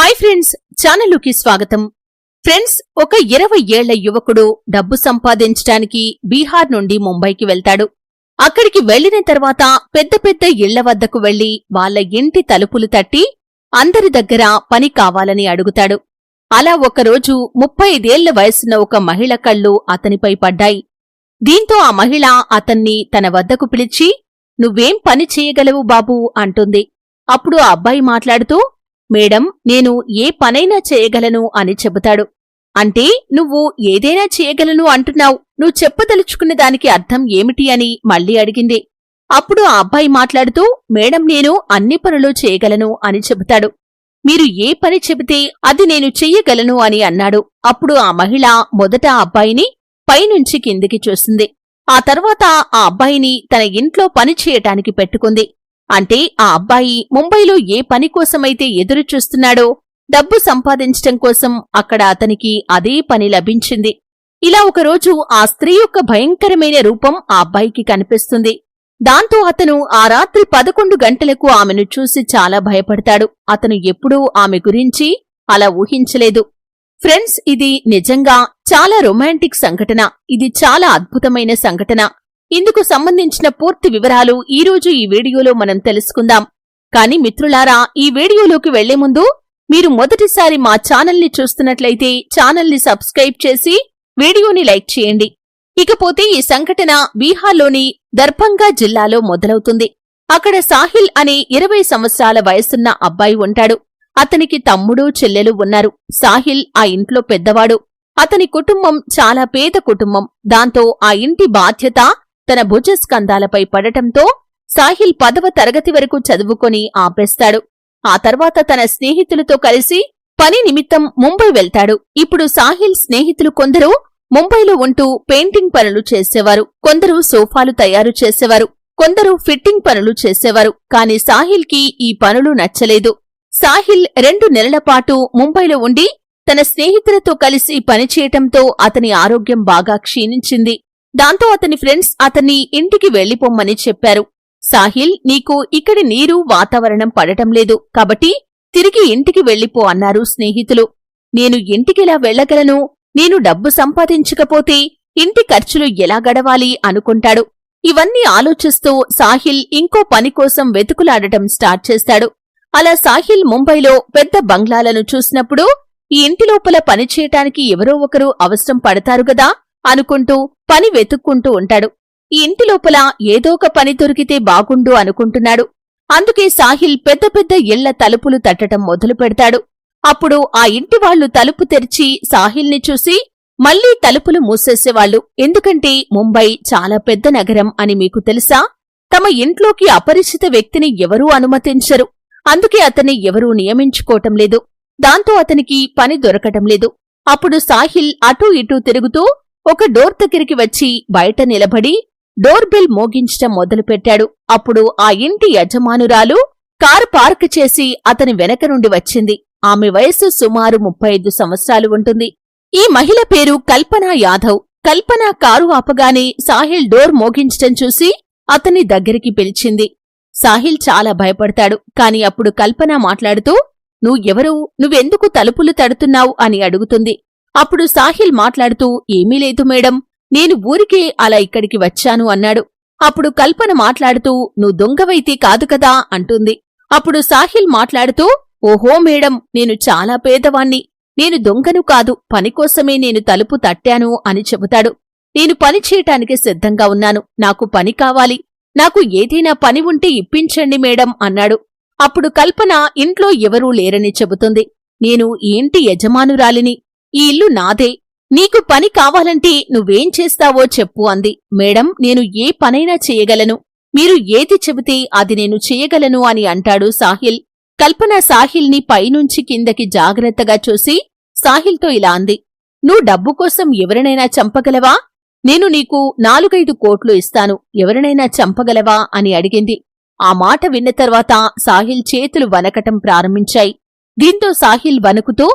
Hi friends ఛానలుకి స్వాగతం. Friends ఒక ఇరవై ఏళ్ళ యువకుడు డబ్బు సంపాదించడానికి బీహార్ నుండి ముంబైకి వెళ్తాడు. అక్కడికి వెళ్ళిన తర్వాత పెద్ద పెద్ద ఇళ్ళ వద్దకు వెళ్ళి వాళ్ళ ఇంటి తలుపులు తట్టి అందరి దగ్గర పని కావాలని అడుగుతాడు. అలా ఒకరోజు ముప్పై ఐదేళ్ళ వయసున్న ఒక మహిళ కళ్ళు అతనిపై పడ్డాయి. దీంతో ఆ మహిళ అతన్ని తన వద్దకు పిలిచి నువ్వేం పని చేయగలవు బాబూ? అంటుంది. అప్పుడు ఆ అబ్బాయి మాట్లాడుతూ మేడం నేను ఏ పనైనా చేయగలను అని చెబుతాడు. అంటే నువ్వు ఏదైనా చేయగలను అంటున్నావు. నువ్వు చెప్పదలుచుకున్న దానికి అర్థం ఏమిటి అని మళ్ళీ అడిగింది. అప్పుడు ఆ అబ్బాయి మాట్లాడుతూ మేడం నేను అన్ని పనులు చేయగలను అని చెబుతాడు. మీరు ఏ పని చెబితే అది నేను చెయ్యగలను అని అన్నాడు. అప్పుడు ఆ మహిళ మొదట ఆ అబ్బాయిని పైనుంచి కిందికి చూసింది. ఆ తర్వాత ఆ అబ్బాయిని తన ఇంట్లో పని చేయటానికి పెట్టుకుంది. అంటే ఆ అబ్బాయి ముంబైలో ఏ పని కోసమైతే ఎదురుచూస్తున్నాడో డబ్బు సంపాదించటం కోసం అక్కడ అతనికి అదే పని లభించింది. ఇలా ఒకరోజు ఆ స్త్రీ యొక్క భయంకరమైన రూపం ఆ అబ్బాయికి కనిపిస్తుంది. దాంతో అతను ఆ రాత్రి పదకొండు గంటలకు ఆమెను చూసి చాలా భయపడతాడు. అతను ఎప్పుడూ ఆమె గురించి అలా ఊహించలేదు. ఫ్రెండ్స్ ఇది నిజంగా చాలా రొమాంటిక్ సంఘటన. ఇది చాలా అద్భుతమైన సంఘటన. ఇందుకు సంబంధించిన పూర్తి వివరాలు ఈ రోజు ఈ వీడియోలో మనం తెలుసుకుందాం. కానీ మిత్రులారా ఈ వీడియోలోకి వెళ్ళే ముందు మీరు మొదటిసారి మా ఛానల్ని చూస్తున్నట్లయితే ఛానల్ని సబ్స్క్రైబ్ చేసి వీడియోని లైక్ చేయండి. ఇకపోతే ఈ సంఘటన బీహార్లోని దర్భంగా జిల్లాలో మొదలవుతుంది. అక్కడ సాహిల్ అనే ఇరవై సంవత్సరాల వయసున్న అబ్బాయి ఉంటాడు. అతనికి తమ్ముడు చెల్లెలు ఉన్నారు. సాహిల్ ఆ ఇంట్లో పెద్దవాడు. అతని కుటుంబం చాలా పేద కుటుంబం. దాంతో ఆ ఇంటి బాధ్యత తన భుజస్కంధాలపై పడటంతో సాహిల్ పదవ తరగతి వరకు చదువుకొని ఆపేస్తాడు. ఆ తర్వాత తన స్నేహితులతో కలిసి పని నిమిత్తం ముంబై వెళ్తాడు. ఇప్పుడు సాహిల్ స్నేహితులు కొందరు ముంబైలో ఉంటూ పెయింటింగ్ పనులు చేసేవారు. కొందరు సోఫాలు తయారు చేసేవారు. కొందరు ఫిట్టింగ్ పనులు చేసేవారు. కాని సాహిల్కి ఈ పనులు నచ్చలేదు. సాహిల్ రెండు నెలల పాటు ముంబైలో ఉండి తన స్నేహితులతో కలిసి పనిచేయటంతో అతని ఆరోగ్యం బాగా క్షీణించింది. దాంతో అతని ఫ్రెండ్స్ అతన్ని ఇంటికి వెళ్ళిపోమ్మని చెప్పారు. సాహిల్ నీకు ఇక్కడి నీరు వాతావరణం పడటం లేదు. కాబట్టి తిరిగి ఇంటికి వెళ్ళిపో అన్నారు స్నేహితులు. నేను ఇంటికిలా వెళ్ళగలను నేను డబ్బు సంపాదించకపోతే ఇంటి ఖర్చులు ఎలా గడవాలి అనుకుంటాడు. ఇవన్నీ ఆలోచిస్తూ సాహిల్ ఇంకో పని కోసం వెతుకులాడటం స్టార్ట్ చేస్తాడు. అలా సాహిల్ ముంబైలో పెద్ద బంగ్లాలను చూసినప్పుడు ఈ ఇంటి లోపల పనిచేయటానికి ఎవరో ఒకరు అవసరం పడతారు గదా అనుకుంటూ పని వెతుక్కుంటూ ఉంటాడు. ఈ ఇంటి లోపల ఏదో ఒక పని దొరికితే బాగుండు అనుకుంటున్నాడు. అందుకే సాహిల్ పెద్ద పెద్ద ఇళ్ళ తలుపులు తట్టటం మొదలు పెడతాడు. అప్పుడు ఆ ఇంటి వాళ్ళు తలుపు తెరిచి సాహిల్ని చూసి మళ్ళీ తలుపులు మూసేసేవాళ్ళు ఎందుకంటే ముంబై చాలా పెద్ద నగరం అని మీకు తెలుసా? తమ ఇంట్లోకి అపరిచిత వ్యక్తిని ఎవరూ అనుమతించరు. అందుకే అతన్ని ఎవరూ నియమించుకోవటం లేదు. దాంతో అతనికి పని దొరకటం లేదు. అప్పుడు సాహిల్ అటూ ఇటూ తిరుగుతూ ఒక డోర్ దగ్గరికి వచ్చి బయట నిలబడి డోర్ బెల్ మోగించటం మొదలుపెట్టాడు. అప్పుడు ఆ ఇంటి యజమానురాలు కారు పార్క్ చేసి అతని వెనక నుండి వచ్చింది. ఆమె వయస్సు సుమారు ముప్పై ఐదు సంవత్సరాలు ఉంటుంది. ఈ మహిళ పేరు కల్పనా యాదవ్. కల్పన కారు ఆపగానే సాహిల్ డోర్ మోగించటం చూసి అతని దగ్గరికి పిలిచింది. సాహిల్ చాలా భయపడతాడు. కాని అప్పుడు కల్పన మాట్లాడుతూ నువ్వెవరు నువ్వెందుకు తలుపులు తడుతున్నావు? అని అడుగుతుంది. అప్పుడు సాహిల్ మాట్లాడుతూ ఏమీ లేదు మేడం. నేను ఊరికే అలా ఇక్కడికి వచ్చాను అన్నాడు. అప్పుడు కల్పన మాట్లాడుతూ నువ్వు దొంగవైతే కాదు కదా అంటుంది. అప్పుడు సాహిల్ మాట్లాడుతూ ఓహో మేడం నేను చాలా పేదవాణ్ణి. నేను దొంగను కాదు. పనికోసమే నేను తలుపు తట్టాను అని చెబుతాడు. నేను పని చేయటానికి సిద్ధంగా ఉన్నాను. నాకు పని కావాలి. నాకు ఏదైనా పని ఉంటే ఇప్పించండి మేడం అన్నాడు. అప్పుడు కల్పన ఇంట్లో ఎవరూ లేరని చెబుతుంది. నేను ఏంటి యజమానురాలిని. ఈ ఇల్లు నాదే. నీకు పని కావాలంటే నువ్వేం చేస్తావో చెప్పు అంది. మేడం నేను ఏ పనైనా చేయగలను. మీరు ఏది చెబితే అది నేను చేయగలను అని అంటాడు సాహిల్. కల్పన సాహిల్ని పైనుంచి కిందకి జాగ్రత్తగా చూసి సాహిల్తో ఇలా అంది. నువ్వు డబ్బు కోసం ఎవరినైనా చంపగలవా? నేను నీకు నాలుగైదు కోట్లు ఇస్తాను. ఎవరినైనా చంపగలవా? అని అడిగింది. ఆ మాట విన్న తర్వాత సాహిల్ చేతులు వనకటం ప్రారంభించాయి. దీంతో సాహిల్ వణుకుతూ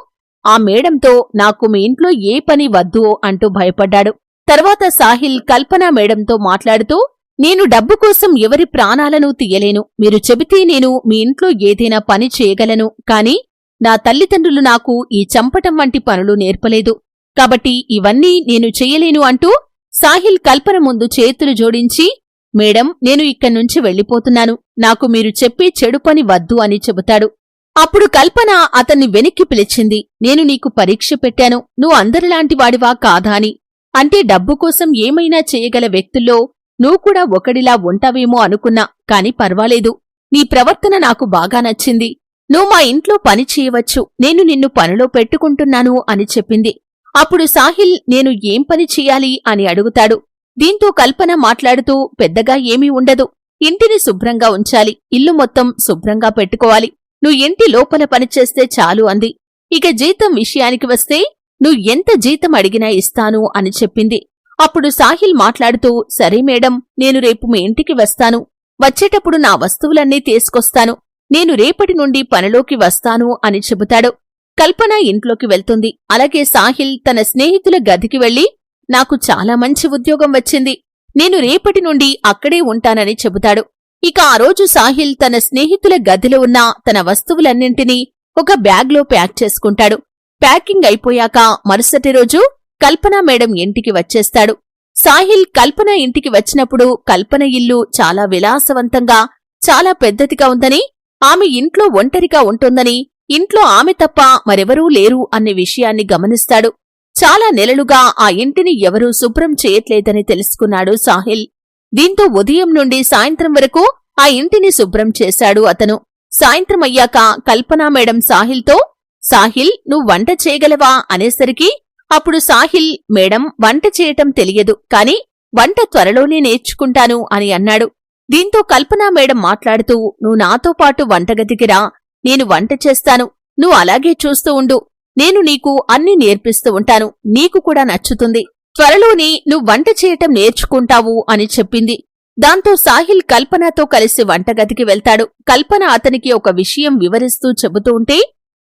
ఆ మేడంతో నాకు మీ ఇంట్లో ఏ పని వద్దు అంటూ భయపడ్డాడు. తర్వాత సాహిల్ కల్పనా మేడంతో మాట్లాడుతూ నేను డబ్బు కోసం ఎవరి ప్రాణాలను తీయలేను. మీరు చెబితే నేను మీ ఇంట్లో ఏదైనా పని చేయగలను కాని నా తల్లిదండ్రులు నాకు ఈ చంపటం వంటి పనులు నేర్పలేదు. కాబట్టి ఇవన్నీ నేను చెయ్యలేను అంటూ సాహిల్ కల్పన ముందు చేతులు జోడించి మేడం నేను ఇక్కడ్నుంచి వెళ్ళిపోతున్నాను. నాకు మీరు చెప్పే చెడు పని వద్దు అని చెబుతాడు. అప్పుడు కల్పన అతన్ని వెనక్కి పిలిచింది. నేను నీకు పరీక్ష పెట్టాను. నువ్వు అందరిలాంటి వాడివా కాదా అని. అంటే డబ్బు కోసం ఏమైనా చేయగల వ్యక్తుల్లో నువ్వు కూడా ఒకడిలా ఉంటావేమో అనుకున్నా. కాని పర్వాలేదు. నీ ప్రవర్తన నాకు బాగా నచ్చింది. నువ్వు మా ఇంట్లో పని చేయవచ్చు. నేను నిన్ను పనిలో పెట్టుకుంటున్నాను అని చెప్పింది. అప్పుడు సాహిల్ నేను ఏం పని చెయ్యాలి అని అడుగుతాడు. దీంతో కల్పన మాట్లాడుతూ పెద్దగా ఏమీ ఉండదు. ఇంటిని శుభ్రంగా ఉంచాలి. ఇల్లు మొత్తం శుభ్రంగా పెట్టుకోవాలి. నువ్వు ఇంటి లోపల పనిచేస్తే చాలు అంది. ఇక జీతం విషయానికి వస్తే నువ్వు ఎంత జీతం అడిగినా ఇస్తాను అని చెప్పింది. అప్పుడు సాహిల్ మాట్లాడుతూ సరే మేడం నేను రేపు మీ ఇంటికి వస్తాను. వచ్చేటప్పుడు నా వస్తువులన్నీ తీసుకొస్తాను. నేను రేపటి నుండి పనిలోకి వస్తాను అని చెబుతాడు. కల్పన ఇంట్లోకి వెళ్తుంది. అలాగే సాహిల్ తన స్నేహితుల గదికి వెళ్ళి నాకు చాలా మంచి ఉద్యోగం వచ్చింది. నేను రేపటి నుండి అక్కడే ఉంటానని చెబుతాడు. ఇక ఆ రోజు సాహిల్ తన స్నేహితుల గదిలో ఉన్న తన వస్తువులన్నింటినీ ఒక బ్యాగ్లో ప్యాక్ చేసుకుంటాడు. ప్యాకింగ్ అయిపోయాక మరుసటి రోజు కల్పన మేడం ఇంటికి వచ్చేస్తాడు. సాహిల్ కల్పన ఇంటికి వచ్చినప్పుడు కల్పన ఇల్లు చాలా విలాసవంతంగా చాలా పెద్దదిగా ఉందని ఆమె ఇంట్లో ఒంటరిగా ఉంటుందని ఇంట్లో ఆమె తప్ప మరెవరూ లేరు అనే విషయాన్ని గమనిస్తాడు. చాలా నెలలుగా ఆ ఇంటిని ఎవరూ శుభ్రం చేయట్లేదని తెలుసుకున్నాడు సాహిల్. దీంతో ఉదయం నుండి సాయంత్రం వరకు ఆ ఇంటిని శుభ్రం చేశాడు అతను. సాయంత్రం అయ్యాక కల్పనా మేడం సాహిల్తో సాహిల్ నువ్వు వంట చేయగలవా? అనేసరికి అప్పుడు సాహిల్ మేడం వంట చేయటం తెలియదు కాని వంట త్వరలోనే నేర్చుకుంటాను అని అన్నాడు. దీంతో కల్పనా మేడం మాట్లాడుతూ నువ్వు నాతో పాటు వంటగదికిరా నేను వంట చేస్తాను. నువ్వు అలాగే చూస్తూ ఉండు. నేను నీకు అన్ని నేర్పిస్తూ ఉంటాను. నీకు కూడా నచ్చుతుంది. త్వరలోనే నువ్వు వంట చేయటం నేర్చుకుంటావు అని చెప్పింది. దాంతో సాహిల్ కల్పనతో కలిసి వంటగదికి వెళ్తాడు. కల్పన అతనికి ఒక విషయం వివరిస్తూ చెబుతూ ఉంటే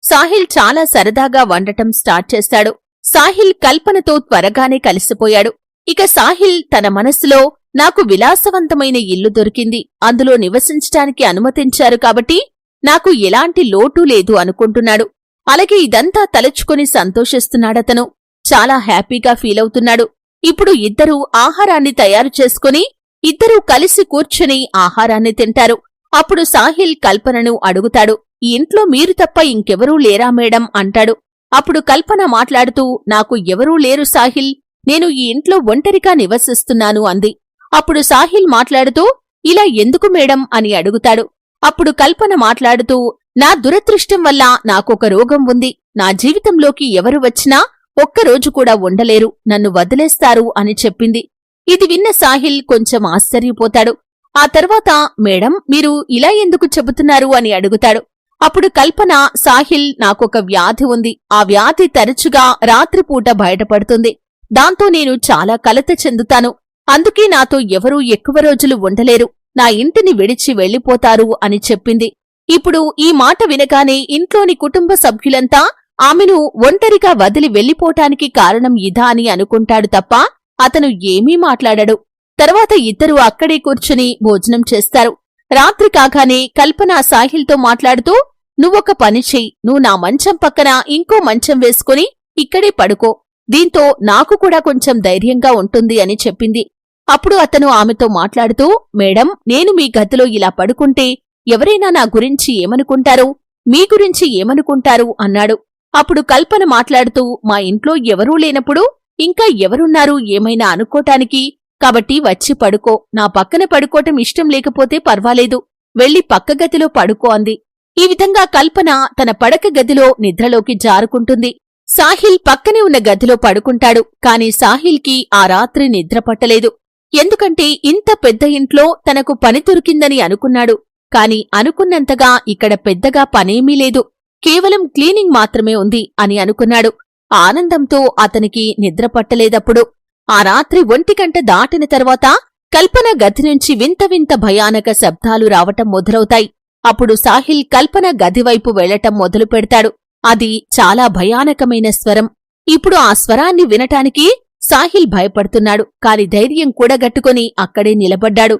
సాహిల్ చాలా సరదాగా వండటం స్టార్ట్ చేస్తాడు. సాహిల్ కల్పనతో త్వరగానే కలిసిపోయాడు. ఇక సాహిల్ తన మనసులో నాకు విలాసవంతమైన ఇల్లు దొరికింది. అందులో నివసించటానికి అనుమతించారు కాబట్టి నాకు ఎలాంటి లోటు లేదు అనుకుంటున్నాడు. అలాగే ఇదంతా తలుచుకుని సంతోషిస్తున్నాడతను. చాలా హ్యాపీగా ఫీలవుతున్నాడు ఇప్పుడు ఇద్దరూ ఆహారాన్ని తయారు చేసుకుని ఇద్దరూ కలిసి కూర్చుని ఆహారాన్ని తింటారు. అప్పుడు సాహిల్ కల్పనను అడుగుతాడు ఈ ఇంట్లో మీరు తప్ప ఇంకెవరూ లేరా మేడం? అంటాడు. అప్పుడు కల్పన మాట్లాడుతూ నాకు ఎవరూ లేరు సాహిల్. నేను ఈ ఇంట్లో ఒంటరిగా నివసిస్తున్నాను అంది. అప్పుడు సాహిల్ మాట్లాడుతూ ఇలా ఎందుకు మేడం? అని అడుగుతాడు. అప్పుడు కల్పన మాట్లాడుతూ నా దురదృష్టం వల్ల నాకొక రోగం ఉంది. నా జీవితంలోకి ఎవరు వచ్చినా ఒక్కరోజు కూడా ఉండలేరు. నన్ను వదిలేస్తారు అని చెప్పింది. ఇది విన్న సాహిల్ కొంచెం ఆశ్చర్యపోతాడు. ఆ తర్వాత మేడం మీరు ఇలా ఎందుకు చెబుతున్నారు? అని అడుగుతాడు. అప్పుడు కల్పన సాహిల్ నాకొక వ్యాధి ఉంది. ఆ వ్యాధి తరచుగా రాత్రిపూట బయటపడుతుంది. దాంతో నేను చాలా కలత చెందుతాను. అందుకే నాతో ఎవరూ ఎక్కువ రోజులు ఉండలేరు. నా ఇంటిని విడిచి వెళ్ళిపోతారు అని చెప్పింది. ఇప్పుడు ఈ మాట వినగానే ఇంట్లోని కుటుంబ సభ్యులంతా ఆమెను ఒంటరిగా వదిలి వెళ్ళిపోటానికి కారణం ఇదా అని అనుకుంటాడు తప్ప అతను ఏమీ మాట్లాడడు. తర్వాత ఇద్దరూ అక్కడే కూర్చుని భోజనం చేస్తారు. రాత్రి కాగానే కల్పన సాహిల్తో మాట్లాడుతూ నువ్వొక పని చెయ్యి. నువ్వు నా మంచం పక్కన ఇంకో మంచం వేసుకుని ఇక్కడే పడుకో. దీంతో నాకు కూడా కొంచెం ధైర్యంగా ఉంటుంది అని చెప్పింది. అప్పుడు అతను ఆమెతో మాట్లాడుతూ మేడం నేను మీ గదిలో ఇలా పడుకుంటే ఎవరైనా నా గురించి ఏమనుకుంటారు? మీ గురించి ఏమనుకుంటారు? అన్నాడు. అప్పుడు కల్పన మాట్లాడుతూ మా ఇంట్లో ఎవరూ లేనప్పుడు ఇంకా ఎవరున్నారు ఏమైనా అనుకోటానికి? కాబట్టి వచ్చి పడుకో. నా పక్కన పడుకోవటం ఇష్టం లేకపోతే పర్వాలేదు. వెళ్ళి పక్క గదిలో పడుకో అంది. ఈ విధంగా కల్పన తన పడక గదిలో నిద్రలోకి జారుకుంటుంది. సాహిల్ పక్కనే ఉన్న గదిలో పడుకుంటాడు. కాని సాహిల్కి ఆ రాత్రి నిద్ర పట్టలేదు. ఎందుకంటే ఇంత పెద్ద ఇంట్లో తనకు పని దొరికిందని అనుకున్నాడు. కాని అనుకున్నంతగా ఇక్కడ పెద్దగా పనేమీ లేదు. కేవలం క్లీనింగ్ మాత్రమే ఉంది అని అనుకున్నాడు. ఆనందంతో అతనికి నిద్ర పట్టలేదప్పుడు. ఆ రాత్రి ఒంటిగంట దాటిన తర్వాత కల్పన గది నుంచి వింత వింత భయానక శబ్దాలు రావటం మొదలవుతాయి. అప్పుడు సాహిల్ కల్పన గదివైపు వెళ్ళటం మొదలు పెడతాడు. అది చాలా భయానకమైన స్వరం. ఇప్పుడు ఆ స్వరాన్ని వినటానికి సాహిల్ భయపడుతున్నాడు. కాని ధైర్యం కూడగట్టుకుని అక్కడే నిలబడ్డాడు.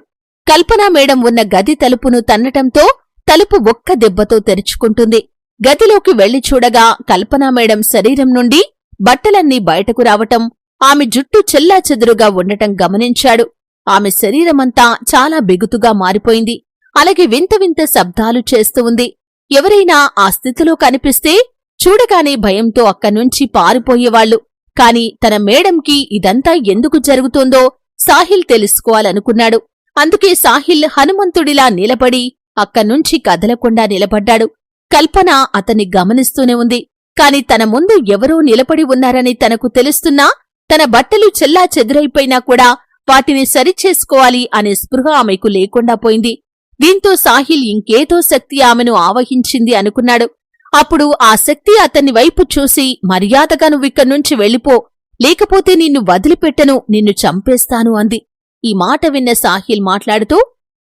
కల్పనా మేడం ఉన్న గది తలుపును తన్నటంతో తలుపు ఒక్క దెబ్బతో తెరుచుకుంటుంది. గదిలోకి వెళ్ళి చూడగా కల్పనా మేడం శరీరం నుండి బట్టలన్నీ బయటకు రావటం ఆమె జుట్టు చెల్లాచెదురుగా ఉండటం గమనించాడు. ఆమె శరీరమంతా చాలా బిగుతుగా మారిపోయింది. అలాగే వింత వింత శబ్దాలు చేస్తూ ఉంది. ఎవరైనా ఆ స్థితిలో కనిపిస్తే చూడగానే భయంతో అక్కడ్నుంచి పారిపోయేవాళ్ళు కాని తన మేడంకి ఇదంతా ఎందుకు జరుగుతోందో సాహిల్ తెలుసుకోవాలనుకున్నాడు. అందుకే సాహిల్ హనుమంతుడిలా నిలబడి అక్కడ్నుంచి కదలకుండా నిలబడ్డాడు. కల్పన అతన్ని గమనిస్తూనే ఉంది. కాని తన ముందు ఎవరో నిలబడి ఉన్నారని తనకు తెలుస్తున్నా తన బట్టలు చెల్లా చెదురైపోయినా కూడా వాటిని సరిచేసుకోవాలి అనే స్పృహ ఆమెకు లేకుండా పోయింది. దీంతో సాహిల్ ఇంకేదో శక్తి ఆమెను ఆవహించింది అనుకున్నాడు. అప్పుడు ఆ శక్తి అతన్ని వైపు చూసి మర్యాదగా నువ్విక్కడ్నుంచి వెళ్ళిపో లేకపోతే నిన్ను వదిలిపెట్టను నిన్ను చంపేస్తాను అంది. ఈ మాట విన్న సాహిల్ మాట్లాడుతూ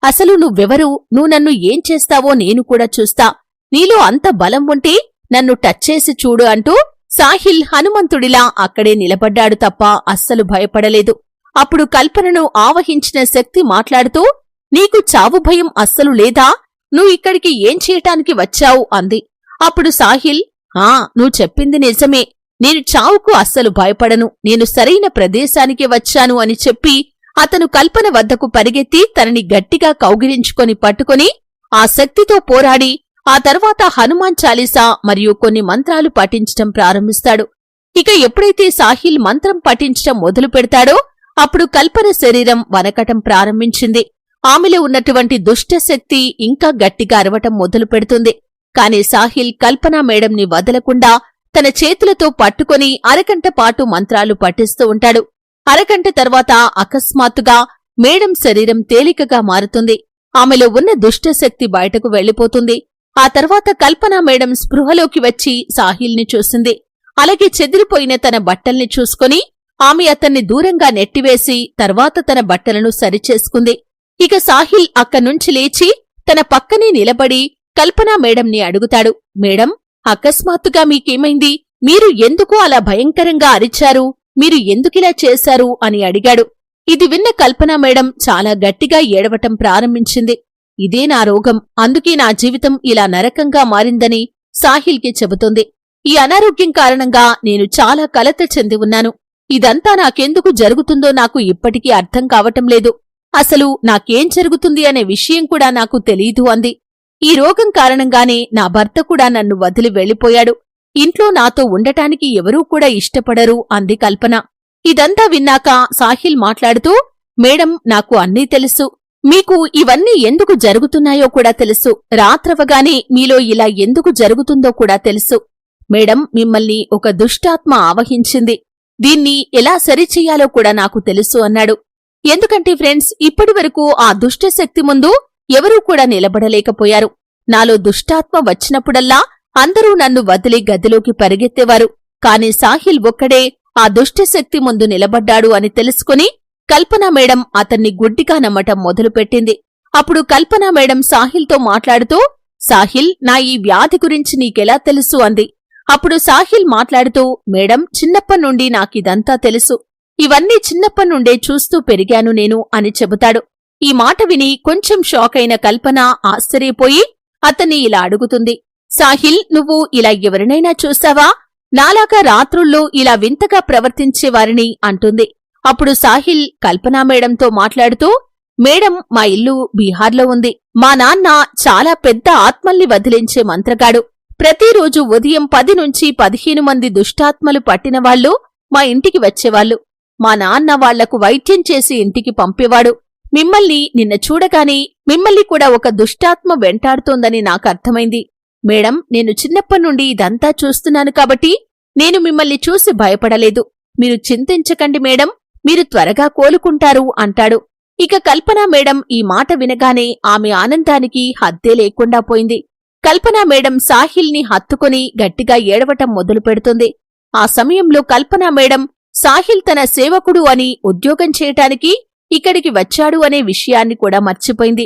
అసలు నువ్వెవరు నువ్వు నన్ను ఏం చేస్తావో నేను కూడా చూస్తా నీలో అంత బలం ఉంటే నన్ను టచ్ చేసి చూడు అంటూ సాహిల్ హనుమంతుడిలా అక్కడే నిలబడ్డాడు తప్ప అస్సలు భయపడలేదు. అప్పుడు కల్పనను ఆవహించిన శక్తి మాట్లాడుతూ నీకు చావు భయం అస్సలు లేదా? నువ్వు ఇక్కడికి ఏం చేయటానికి వచ్చావు? అంది. అప్పుడు సాహిల్ ఆ నువ్వు చెప్పింది నిజమే. నేను చావుకు అస్సలు భయపడను. నేను సరైన ప్రదేశానికి వచ్చాను అని చెప్పి అతను కల్పన వద్దకు పరిగెత్తి తనని గట్టిగా కౌగిలించుకొని పట్టుకొని ఆ శక్తితో పోరాడి ఆ తర్వాత హనుమాన్ చాలీసా మరియు కొన్ని మంత్రాలు పఠించటం ప్రారంభిస్తాడు. ఇక ఎప్పుడైతే సాహిల్ మంత్రం పఠించటం మొదలు పెడతాడో అప్పుడు కల్పన శరీరం వనకటం ప్రారంభించింది. ఆమెలో ఉన్నటువంటి దుష్టశక్తి ఇంకా గట్టిగా అరవటం మొదలు పెడుతుంది. కాని సాహిల్ కల్పన మేడంని వదలకుండా తన చేతులతో పట్టుకొని అరగంట పాటు మంత్రాలు పఠిస్తూ ఉంటాడు. అరగంట తర్వాత అకస్మాత్తుగా మేడం శరీరం తేలికగా మారుతుంది. ఆమెలో ఉన్న దుష్టశక్తి బయటకు వెళ్ళిపోతుంది ఆ తర్వాత కల్పన మేడం స్పృహలోకి వచ్చి సాహిల్ని చూసింది. అలాగే చెదిరిపోయిన తన బట్టల్ని చూసుకొని ఆమె అతన్ని దూరంగా నెట్టివేసి తర్వాత తన బట్టలను సరిచేసుకుంది. ఇక సాహిల్ అక్కడ్నుంచి లేచి తన పక్కనే నిలబడి కల్పనా మేడంని అడుగుతాడు. మేడం అకస్మాత్తుగా మీకేమైంది? మీరు ఎందుకు అలా భయంకరంగా అరిచారు? మీరు ఎందుకిలా చేశారు? అని అడిగాడు. ఇది విన్న కల్పనా మేడం చాలా గట్టిగా ఏడవటం ప్రారంభించింది. ఇదే నా రోగం. అందుకే నా జీవితం ఇలా నరకంగా మారిందని సాహిల్కి చెబుతుంది. ఈ అనారోగ్యం కారణంగా నేను చాలా కలత చెంది ఉన్నాను. ఇదంతా నాకెందుకు జరుగుతుందో నాకు ఇప్పటికీ అర్థం కావటం లేదు. అసలు నాకేం జరుగుతుంది అనే విషయం కూడా నాకు తెలీదు అంది. ఈ రోగం కారణంగానే నా భర్త కూడా నన్ను వదిలి వెళ్ళిపోయాడు ఇంట్లో నాతో ఉండటానికి ఎవరూ కూడా ఇష్టపడరు అంది కల్పన. ఇదంతా విన్నాక సాహిల్ మాట్లాడుతూ మేడం నాకు అన్నీ తెలుసు. మీకు ఇవన్నీ ఎందుకు జరుగుతున్నాయో కూడా తెలుసు. రాత్రవగానే మీలో ఇలా ఎందుకు జరుగుతుందో కూడా తెలుసు. మేడం మిమ్మల్ని ఒక దుష్టాత్మ ఆవహించింది. దీన్ని ఎలా సరిచెయ్యాలో కూడా నాకు తెలుసు అన్నాడు. ఎందుకంటే ఫ్రెండ్స్ ఇప్పటివరకు ఆ దుష్టశక్తి ముందు ఎవరూ కూడా నిలబడలేకపోయారు. నాలో దుష్టాత్మ వచ్చినప్పుడల్లా అందరూ నన్ను వదిలి గదిలోకి పరిగెత్తేవారు. కాని సాహిల్ ఒక్కడే ఆ దుష్టశక్తి ముందు నిలబడ్డాడు అని తెలుసుకుని కల్పనా మేడం అతన్ని గుడ్డిగా నమ్మటం మొదలుపెట్టింది. అప్పుడు కల్పనా మేడం సాహిల్తో మాట్లాడుతూ సాహిల్ నా ఈ వ్యాధి గురించి నీకెలా తెలుసు? అంది. అప్పుడు సాహిల్ మాట్లాడుతూ మేడం చిన్నప్పనుండి నాకిదంతా తెలుసు. ఇవన్నీ చిన్నప్పనుండే చూస్తూ పెరిగాను నేను అని చెబుతాడు. ఈ మాట విని కొంచెం షాకైన కల్పన ఆశ్చర్యపోయి అతన్ని ఇలా అడుగుతుంది. సాహిల్ నువ్వు ఇలా ఎవరినైనా చూసావా? నాలాగా రాత్రుల్లో ఇలా వింతగా ప్రవర్తించేవారిని అంటుంది. అప్పుడు సాహిల్ కల్పనా మేడంతో మాట్లాడుతూ మేడం మా ఇల్లు బీహార్లో ఉంది. మా నాన్న చాలా పెద్ద ఆత్మల్ని వదిలించే మంత్రగాడు. ప్రతిరోజు ఉదయం పది నుంచి పదిహేను మంది దుష్టాత్మలు పట్టినవాళ్ళు మా ఇంటికి వచ్చేవాళ్ళు మా నాన్న వాళ్ళకు వైద్యం చేసి ఇంటికి పంపేవాడు. మిమ్మల్ని నిన్న చూడగానే మిమ్మల్ని కూడా ఒక దుష్టాత్మ వెంటాడుతోందని నాకు అర్థమైంది. మేడం నేను చిన్నప్పటి ఇదంతా చూస్తున్నాను కాబట్టి నేను మిమ్మల్ని చూసి భయపడలేదు. మీరు చింతించకండి మేడం. మీరు త్వరగా కోలుకుంటారు అంటాడు. ఇక కల్పనా మేడం ఈ మాట వినగానే ఆమె ఆనందానికి హద్దే లేకుండా పోయింది. కల్పనా మేడం సాహిల్ని హత్తుకుని గట్టిగా ఏడవటం మొదలు పెడుతుంది. ఆ సమయంలో కల్పనా మేడం సాహిల్ తన సేవకుడు అని ఉద్యోగం చేయటానికి ఇక్కడికి వచ్చాడు అనే విషయాన్ని కూడా మర్చిపోయింది.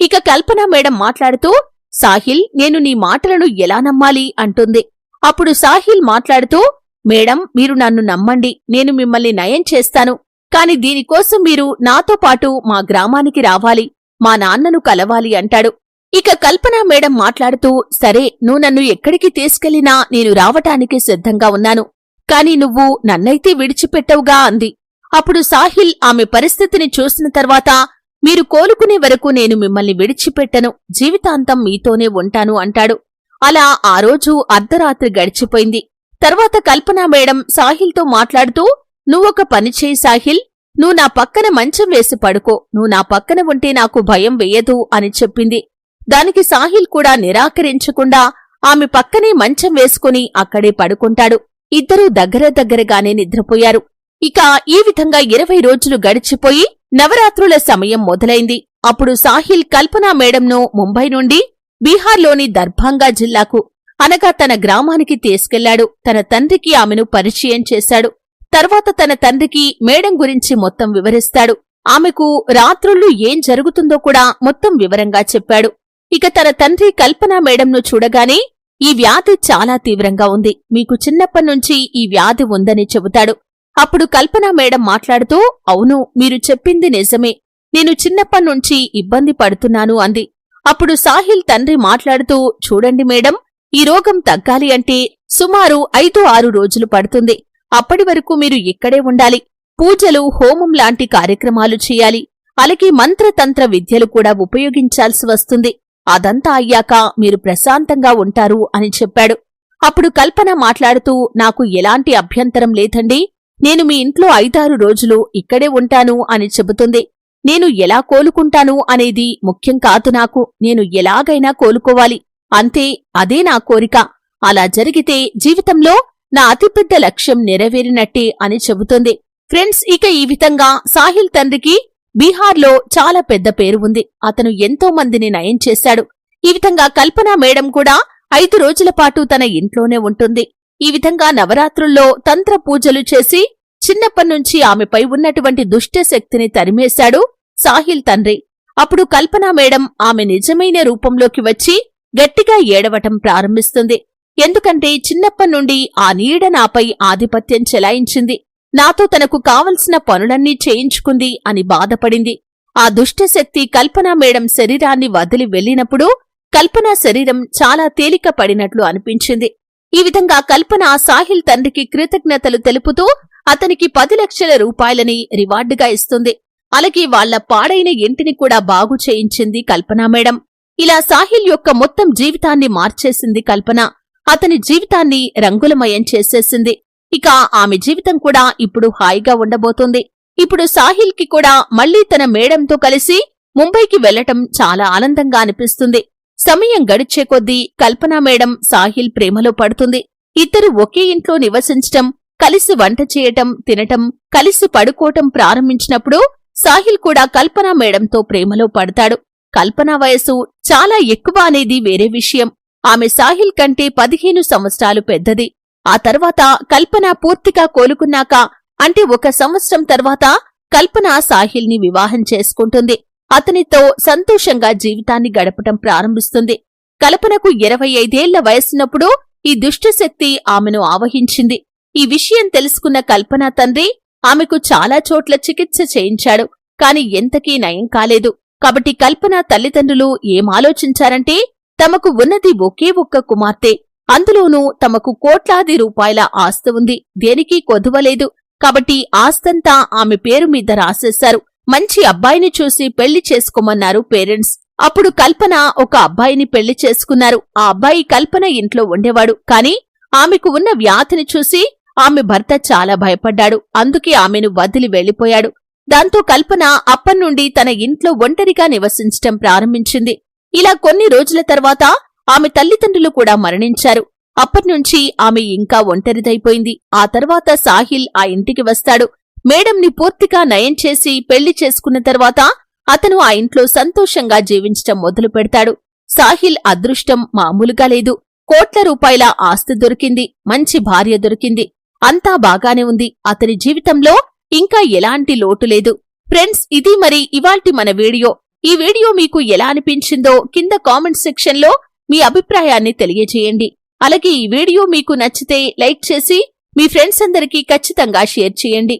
ఇక కల్పనా మేడం మాట్లాడుతూ సాహిల్ నేను నీ మాటలను ఎలా నమ్మాలి? అంటుంది. అప్పుడు సాహిల్ మాట్లాడుతూ మేడం మీరు నన్ను నమ్మండి. నేను మిమ్మల్ని నయం చేస్తాను. కాని దీనికోసం మీరు నాతో పాటు మా గ్రామానికి రావాలి. మా నాన్నను కలవాలి అంటాడు. ఇక కల్పన మేడం మాట్లాడుతూ సరే నువ్వు నన్ను ఎక్కడికి తీసుకెళ్ళినా నేను రావటానికి సిద్ధంగా ఉన్నాను. కాని నువ్వు నన్నైతే విడిచిపెట్టవుగా అంది. అప్పుడు సాహిల్ ఆమె పరిస్థితిని చూసిన తర్వాత మీరు కోలుకునే వరకు నేను మిమ్మల్ని విడిచిపెట్టను. జీవితాంతం మీతోనే ఉంటాను అంటాడు. అలా ఆ రోజు అర్ధరాత్రి గడిచిపోయింది. తర్వాత కల్పనా మేడం సాహిల్తో మాట్లాడుతూ నువ్వొక పనిచేయి సాహిల్. నువ్వు నా పక్కన మంచం వేసి పడుకో. నువ్వు నా పక్కన ఉంటే నాకు భయం వెయ్యదు అని చెప్పింది. దానికి సాహిల్ కూడా నిరాకరించకుండా ఆమె పక్కనే మంచం వేసుకుని అక్కడే పడుకుంటాడు. ఇద్దరూ దగ్గర దగ్గరగానే నిద్రపోయారు. ఇక ఈ విధంగా ఇరవై రోజులు గడిచిపోయి నవరాత్రుల సమయం మొదలైంది. అప్పుడు సాహిల్ కల్పనా మేడంను ముంబై నుండి బీహార్లోని దర్భంగా జిల్లాకు అనగా తన గ్రామానికి తీసుకెళ్ళాడు. తన తండ్రికి ఆమెను పరిచయం చేశాడు. తర్వాత తన తండ్రికి మేడం గురించి మొత్తం వివరిస్తాడు. ఆమెకు రాత్రుళ్ళు ఏం జరుగుతుందో కూడా మొత్తం వివరంగా చెప్పాడు. ఇక తన తండ్రి కల్పన మేడంను చూడగానే ఈ వ్యాధి చాలా తీవ్రంగా ఉంది. మీకు చిన్నప్పటినుంచి ఈ వ్యాధి ఉందని చెబుతాడు. అప్పుడు కల్పన మేడం మాట్లాడుతూ అవును మీరు చెప్పింది నిజమే. నేను చిన్నప్పటినుంచి ఇబ్బంది పడుతున్నాను అంది. అప్పుడు సాహిల్ తండ్రి మాట్లాడుతూ చూడండి మేడం ఈ రోగం తగ్గాలి అంటే సుమారు ఐదు ఆరు రోజులు పడుతుంది. అప్పటి వరకు మీరు ఇక్కడే ఉండాలి. పూజలు హోమం లాంటి కార్యక్రమాలు చేయాలి. అలాగే మంత్రతంత్ర విద్యలు కూడా ఉపయోగించాల్సి వస్తుంది. అదంతా అయ్యాక మీరు ప్రశాంతంగా ఉంటారు అని చెప్పాడు. అప్పుడు కల్పన మాట్లాడుతూ నాకు ఎలాంటి అభ్యంతరం లేదండి. నేను మీ ఇంట్లో ఐదారు రోజులు ఇక్కడే ఉంటాను అని చెబుతుంది. నేను ఎలా కోలుకుంటాను అనేది ముఖ్యం కాదు నాకు. నేను ఎలాగైనా కోలుకోవాలి. అంతే అదే నా కోరిక. అలా జరిగితే జీవితంలో నా అతిపెద్ద లక్ష్యం నెరవేరినట్టే అని చెబుతుంది. ఫ్రెండ్స్ ఇక ఈ విధంగా సాహిల్ తండ్రికి బీహార్లో చాలా పెద్ద పేరు ఉంది. అతను ఎంతో మందిని నయం చేశాడు. ఈ విధంగా కల్పనా మేడం కూడా ఐదు రోజుల పాటు తన ఇంట్లోనే ఉంటుంది. ఈ విధంగా నవరాత్రుల్లో తంత్ర పూజలు చేసి చిన్నప్పటినుంచి ఆమెపై ఉన్నటువంటి దుష్ట శక్తిని తరిమేశాడు సాహిల్ తండ్రి. అప్పుడు కల్పనా మేడం ఆమె నిజమైన రూపంలోకి వచ్చి గట్టిగా ఏడవటం ప్రారంభిస్తుంది. ఎందుకంటే చిన్నప్పటినుండి ఆ నీడ నాపై ఆధిపత్యం చెలాయించింది. నాతో తనకు కావలసిన పనులన్నీ చేయించుకుంది అని బాధపడింది. ఆ దుష్టశక్తి కల్పనా మేడం శరీరాన్ని వదిలి వెళ్ళినప్పుడు కల్పనా శరీరం చాలా తేలిక పడినట్లు అనిపించింది. ఈ విధంగా కల్పన సాహిల్ తండ్రికి కృతజ్ఞతలు తెలుపుతూ అతనికి పది లక్షల రూపాయలని రివార్డుగా ఇస్తుంది. అలాగే వాళ్ళ పాడైన ఇంటిని కూడా బాగు చేయించింది కల్పనా మేడం. ఇలా సాహిల్ యొక్క మొత్తం జీవితాన్ని మార్చేసింది కల్పన. అతని జీవితాన్ని రంగులమయం చేసేసింది. ఇక ఆమె జీవితం కూడా ఇప్పుడు హాయిగా ఉండబోతోంది. ఇప్పుడు సాహిల్కి కూడా మళ్ళీ తన మేడంతో కలిసి ముంబైకి వెళ్ళటం చాలా ఆనందంగా అనిపిస్తుంది. సమయం గడిచే కొద్దీ కల్పనా మేడం సాహిల్ ప్రేమలో పడుతుంది. ఇద్దరు ఒకే ఇంట్లో నివసించటం కలిసి వంట చేయటం తినటం కలిసి పడుకోవటం ప్రారంభించినప్పుడు సాహిల్ కూడా కల్పనా మేడంతో ప్రేమలో పడతాడు. కల్పన వయసు చాలా ఎక్కువ అనేది వేరే విషయం. ఆమె సాహిల్ కంటే పదిహేను సంవత్సరాలు పెద్దది. ఆ తర్వాత కల్పన పూర్తిగా కోలుకున్నాక అంటే ఒక సంవత్సరం తర్వాత కల్పన సాహిల్ని వివాహం చేసుకుంటుంది. అతనితో సంతోషంగా జీవితాన్ని గడపటం ప్రారంభిస్తుంది. కల్పనకు ఇరవై ఐదేళ్ళ వయసున్నప్పుడు ఈ దుష్టశక్తి ఆమెను ఆవహించింది. ఈ విషయం తెలుసుకున్న కల్పన తండ్రి ఆమెకు చాలా చోట్ల చికిత్స చేయించాడు. కాని ఎంతకీ నయం కాలేదు. కాబట్టి కల్పన తల్లిదండ్రులు ఏం ఆలోచించారంటే తమకు ఉన్నది ఒకే ఒక్క కుమార్తె. అందులోనూ తమకు కోట్లాది రూపాయల ఆస్తి ఉంది. దేనికి కొదువలేదు కాబట్టి ఆస్తంతా ఆమె పేరు మీద రాసేశారు. మంచి అబ్బాయిని చూసి పెళ్ళి చేసుకోమన్నారు పేరెంట్స్. అప్పుడు కల్పన ఒక అబ్బాయిని పెళ్ళి చేసుకున్నారు. ఆ అబ్బాయి కల్పన ఇంట్లో ఉండేవాడు. కాని ఆమెకు ఉన్న వ్యాధిని చూసి ఆమె భర్త చాలా భయపడ్డాడు. అందుకే ఆమెను వదిలి వెళ్ళిపోయాడు దాంతో కల్పన అప్పన్నుండి తన ఇంట్లో ఒంటరిగా నివసించటం ప్రారంభించింది. ఇలా కొన్ని రోజుల తర్వాత ఆమె తల్లిదండ్రులు కూడా మరణించారు. అప్పట్నుంచి ఆమె ఇంకా ఒంటరిదైపోయింది. ఆ తర్వాత సాహిల్ ఆ ఇంటికి వస్తాడు. మేడంని పూర్తిగా నయం చేసి పెళ్ళి చేసుకున్న తర్వాత అతను ఆ ఇంట్లో సంతోషంగా జీవించటం మొదలు పెడతాడు. సాహిల్ అదృష్టం మామూలుగా లేదు. కోట్ల రూపాయల ఆస్తి దొరికింది. మంచి భార్య దొరికింది. అంతా బాగానే ఉంది. అతని జీవితంలో ఇంకా ఎలాంటి లోటు లేదు. ఫ్రెండ్స్ ఇది మరి ఇవాల్టి మన వీడియో. ఈ వీడియో మీకు ఎలా అనిపించిందో కింద కామెంట్ సెక్షన్లో మీ అభిప్రాయాన్ని తెలియజేయండి. అలాగే ఈ వీడియో మీకు నచ్చితే లైక్ చేసి మీ ఫ్రెండ్స్ అందరికీ ఖచ్చితంగా షేర్ చేయండి.